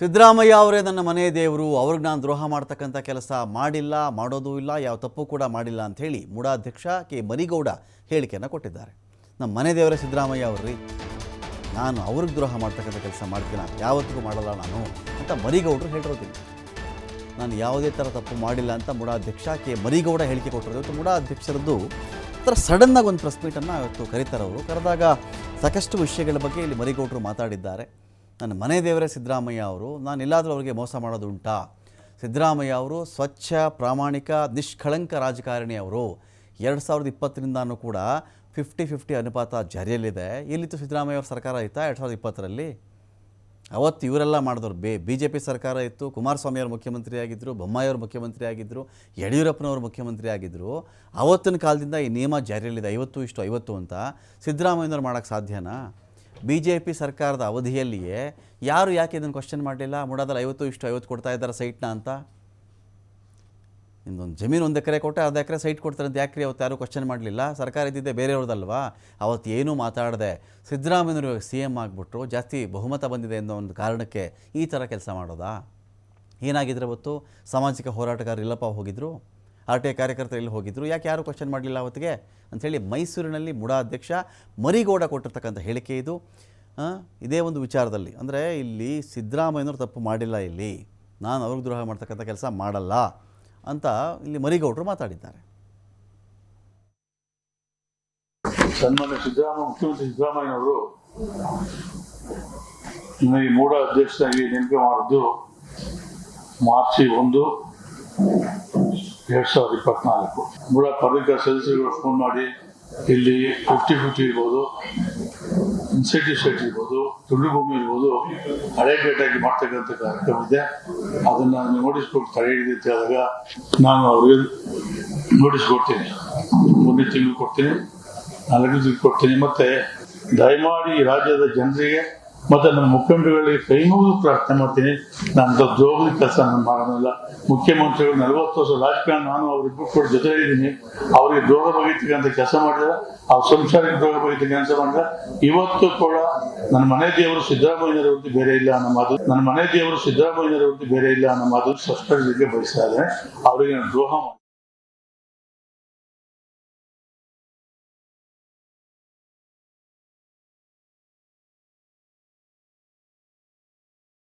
ಸಿದ್ದರಾಮಯ್ಯ ಅವರೇ ನನ್ನ ಮನೆ ದೇವರು, ಅವ್ರಿಗೆ ನಾನು ದ್ರೋಹ ಮಾಡ್ತಕ್ಕಂಥ ಕೆಲಸ ಮಾಡಿಲ್ಲ, ಮಾಡೋದೂ ಇಲ್ಲ, ಯಾವ ತಪ್ಪು ಕೂಡ ಮಾಡಿಲ್ಲ ಅಂತ ಹೇಳಿ ಮೂಡಾಧ್ಯಕ್ಷ ಕೆ. ಮರಿಗೌಡ ಹೇಳಿಕೆಯನ್ನು ಕೊಟ್ಟಿದ್ದಾರೆ. ನಮ್ಮ ಮನೆ ದೇವರೇ ಸಿದ್ದರಾಮಯ್ಯ ಅವ್ರಿ, ನಾನು ಅವ್ರಿಗೆ ದ್ರೋಹ ಮಾಡ್ತಕ್ಕಂಥ ಕೆಲಸ ಮಾಡ್ತೀನಿ ಯಾವತ್ತಿಗೂ ಮಾಡಲ್ಲ ನಾನು ಅಂತ ಮರಿಗೌಡರು ಹೇಳಿರೋದಿಲ್ಲ. ನಾನು ಯಾವುದೇ ಥರ ತಪ್ಪು ಮಾಡಿಲ್ಲ ಅಂತ ಮುಡಾಧ್ಯಕ್ಷ ಕೆ. ಮರಿಗೌಡ ಹೇಳಿಕೆ ಕೊಟ್ಟಿರೋದು. ಇವತ್ತು ಮುಡಾಧ್ಯಕ್ಷರದ್ದು ಒಂಥರ ಸಡನ್ನಾಗಿ ಒಂದು ಪ್ರೆಸ್ ಮೀಟನ್ನು ಇವತ್ತು ಕರೀತಾರೆ ಅವರು ಕರೆದಾಗ ಸಾಕಷ್ಟು ವಿಷಯಗಳ ಬಗ್ಗೆ ಇಲ್ಲಿ ಮರಿಗೌಡರು ಮಾತಾಡಿದ್ದಾರೆ. ನನ್ನ ಮನೆ ದೇವರೇ ಸಿದ್ದರಾಮಯ್ಯ ಅವರು, ನಾನು ಎಲ್ಲಾದರೂ ಅವರಿಗೆ ಮೋಸ ಮಾಡೋದುಂಟಾ ಸಿದ್ದರಾಮಯ್ಯ ಅವರು ಸ್ವಚ್ಛ, ಪ್ರಾಮಾಣಿಕ, ನಿಷ್ಕಳಂಕ ರಾಜಕಾರಣಿ ಅವರು. ಎರಡು ಸಾವಿರದ ಇಪ್ಪತ್ತರಿಂದನೂ ಕೂಡ ಫಿಫ್ಟಿ ಫಿಫ್ಟಿ ಅನುಪಾತ ಜಾರಿಯಲ್ಲಿದೆ. ಎಲ್ಲಿತ್ತು ಸಿದ್ದರಾಮಯ್ಯ ಅವರ ಸರ್ಕಾರ ಆಯಿತಾ ಎರಡು ಸಾವಿರದ ಇಪ್ಪತ್ತರಲ್ಲಿ? ಅವತ್ತು ಇವರೆಲ್ಲ ಮಾಡಿದವರು ಬೇ ಬಿ ಜೆ ಪಿ ಸರ್ಕಾರ ಇತ್ತು, ಕುಮಾರಸ್ವಾಮಿ ಅವರು ಮುಖ್ಯಮಂತ್ರಿ ಆಗಿದ್ದರು ಬೊಮ್ಮಾಯಿಯವರು ಮುಖ್ಯಮಂತ್ರಿ ಆಗಿದ್ದರು ಯಡಿಯೂರಪ್ಪನವರು ಮುಖ್ಯಮಂತ್ರಿ ಆಗಿದ್ದರು ಅವತ್ತಿನ ಕಾಲದಿಂದ ಈ ನಿಯಮ ಜಾರಿಯಲ್ಲಿದೆ, ಐವತ್ತು ಇಷ್ಟು ಐವತ್ತು ಅಂತ. ಸಿದ್ದರಾಮಯ್ಯನವ್ರು ಮಾಡೋಕ್ಕೆ ಸಾಧ್ಯನಾ? ಬಿ ಜೆ ಪಿ ಸರ್ಕಾರದ ಅವಧಿಯಲ್ಲಿಯೇ ಯಾರು ಯಾಕೆ ಇದನ್ನು ಕ್ವಶನ್ ಮಾಡಲಿಲ್ಲ? ಮುಡಾದಲ್ಲಿ ಐವತ್ತು ಇಷ್ಟು ಐವತ್ತು ಕೊಡ್ತಾ ಇದ್ದಾರೆ ಸೈಟ್ನ ಅಂತ. ನಿಮ್ದೊಂದು ಜಮೀನು ಒಂದು ಎಕರೆ ಕೊಟ್ಟರೆ ಅರ್ಧ ಎಕರೆ ಸೈಟ್ ಕೊಡ್ತಾರೆ ಅಂತ ಯಾಕ್ರಿ ಅವತ್ತು ಯಾರೂ ಕ್ವಶನ್ ಮಾಡಲಿಲ್ಲ? ಸರ್ಕಾರ ಇದ್ದಿದ್ದೆ ಬೇರೆಯವ್ರದ್ದಲ್ವಾ ಅವತ್ತು ಏನೂ ಮಾತಾಡದೆ. ಸಿದ್ದರಾಮಯ್ಯನವರು ಸಿ ಎಂ ಆಗಿಬಿಟ್ರು. ಜಾಸ್ತಿ ಬಹುಮತ ಬಂದಿದೆ ಅನ್ನೋ ಒಂದು ಕಾರಣಕ್ಕೆ ಈ ಥರ ಕೆಲಸ ಮಾಡೋದಾ? ಏನಾಗಿದ್ರೆ ಅವತ್ತು? ಸಾಮಾಜಿಕ ಹೋರಾಟಗಾರರು ಇಲ್ಲಪ್ಪ, ಹೋಗಿದ್ರು? ಆರ್ ಟಿ ಐ ಕಾರ್ಯಕರ್ತರು ಇಲ್ಲಿ ಹೋಗಿದ್ರು? ಯಾಕೆ ಯಾರೂ ಕ್ವಶನ್ ಮಾಡಲಿಲ್ಲ ಅವತ್ತಿಗೆ? ಅಂಥೇಳಿ ಮೈಸೂರಿನಲ್ಲಿ ಮುಡಾ ಅಧ್ಯಕ್ಷ ಮರಿಗೌಡ ಕೊಟ್ಟಿರ್ತಕ್ಕಂಥ ಹೇಳಿಕೆ ಇದು. ಇದೇ ಒಂದು ವಿಚಾರದಲ್ಲಿ. ಅಂದರೆ ಇಲ್ಲಿ ಸಿದ್ದರಾಮಯ್ಯನವರು ತಪ್ಪು ಮಾಡಿಲ್ಲ ಇಲ್ಲಿ. ನಾನು ಅವ್ರಿಗೆ ದ್ರೋಹ ಮಾಡ್ತಕ್ಕಂಥ ಕೆಲಸ ಮಾಡಲ್ಲ. ಅಂತ ಇಲ್ಲಿ ಮರಿಗೌಡರು ಮಾತಾಡಿದ್ದಾರೆ. ಸನ್ಮಾನ್ಯ ಸಿದ್ದರಾಮಯ್ಯ, ಮುಖ್ಯಮಂತ್ರಿ ಸಿದ್ದರಾಮಯ್ಯನವರು ನನಗೆ ಮೂಡ ಅಧ್ಯಕ್ಷರಾಗಿ ನೇಮಕ ಮಾಡಿದ್ದು ಮಾರ್ಚ್ ಒಂದು, ಎರಡ್ ಸಾವಿರದ ಇಪ್ಪತ್ನಾಲ್ಕು. ಮೂಡ ಪತ್ರಿಕಾ ಸದಸ್ಯರುಗಳು ಫೋನ್ ಮಾಡಿ ಇಲ್ಲಿ ಫಿಫ್ಟಿ ಫಿಫ್ಟಿ ಇರ್ಬೋದು. ಇನ್ಸೆಂಟಿವ್ ಸೈಟ್ ಇರ್ಬೋದು ತುಳು ಭೂಮಿ ಇರ್ಬೋದು ಹಳೆಗೇಟಾಗಿ ಮಾಡ್ತಕ್ಕಂಥ ಕಾರ್ಯಕ್ರಮ ಇದೆ ಅದನ್ನ ನಾನು ನೋಟಿಸ್ ಕೊಟ್ಟು ತಡೆ ಅಂತ ಹೇಳಿದಾಗ ನಾನು ಅವ್ರಿಗೆ ನೋಟಿಸ್ ಕೊಡ್ತೀನಿ ಮುಂದಿನ ತಿಂಗಳು ಕೊಡ್ತೀನಿ, ನಾಲ್ಕು ತಿಂಗಳು ಕೊಡ್ತೀನಿ. ಮತ್ತೆ ದಯಮಾಡಿ ರಾಜ್ಯದ ಜನರಿಗೆ ಮತ್ತೆ ನಮ್ಮ ಮುಖ್ಯಮಂತ್ರಿಗಳಿಗೆ ಕೈ ಪ್ರಾರ್ಥನೆ ಮಾಡ್ತೀನಿ. ನಾನು ದ್ರೋಹದ ಕೆಲಸ ನಾನು ಮಾಡೋದಿಲ್ಲ ಮುಖ್ಯಮಂತ್ರಿಗಳು ನಲವತ್ತು ವರ್ಷ ರಾಜಕಾರಣ ನಾನು, ಅವ್ರಿಬ್ರು ಕೂಡ ಜೊತೆ ಇದ್ದೀನಿ ಅವರಿಗೆ ದ್ರೋಹ ಅಂತ ಕೆಲಸ ಮಾಡಿದ್ರೆ ಅವ್ರ ಸಂಸಾರಕ್ಕೆ ದ್ರೋಹ ಬಗೆತ ಕೆಲಸ ಮಾಡಿದ್ರೆ ಇವತ್ತು ಕೂಡ ನನ್ನ ಮನೆ ದೇವರು ಸಿದ್ದರಾಮಯ್ಯನವರ ಹೊರತು ಬೇರೆ ಇಲ್ಲ ಅನ್ನೋ ಮಾತು. ನನ್ನ ಮನೆ ದೇವರು ಸಿದ್ದರಾಮಯ್ಯನವರ ಹೊರತು ಬೇರೆ ಇಲ್ಲ ಅನ್ನೋ ಮಾತು ಸ್ಪಷ್ಟಪಡಿಸಲಿಕ್ಕೆ ಬಯಸ್ತಾ ಇದ್ದಾರೆ ಅವರಿಗೆ ನಾನು ದ್ರೋಹ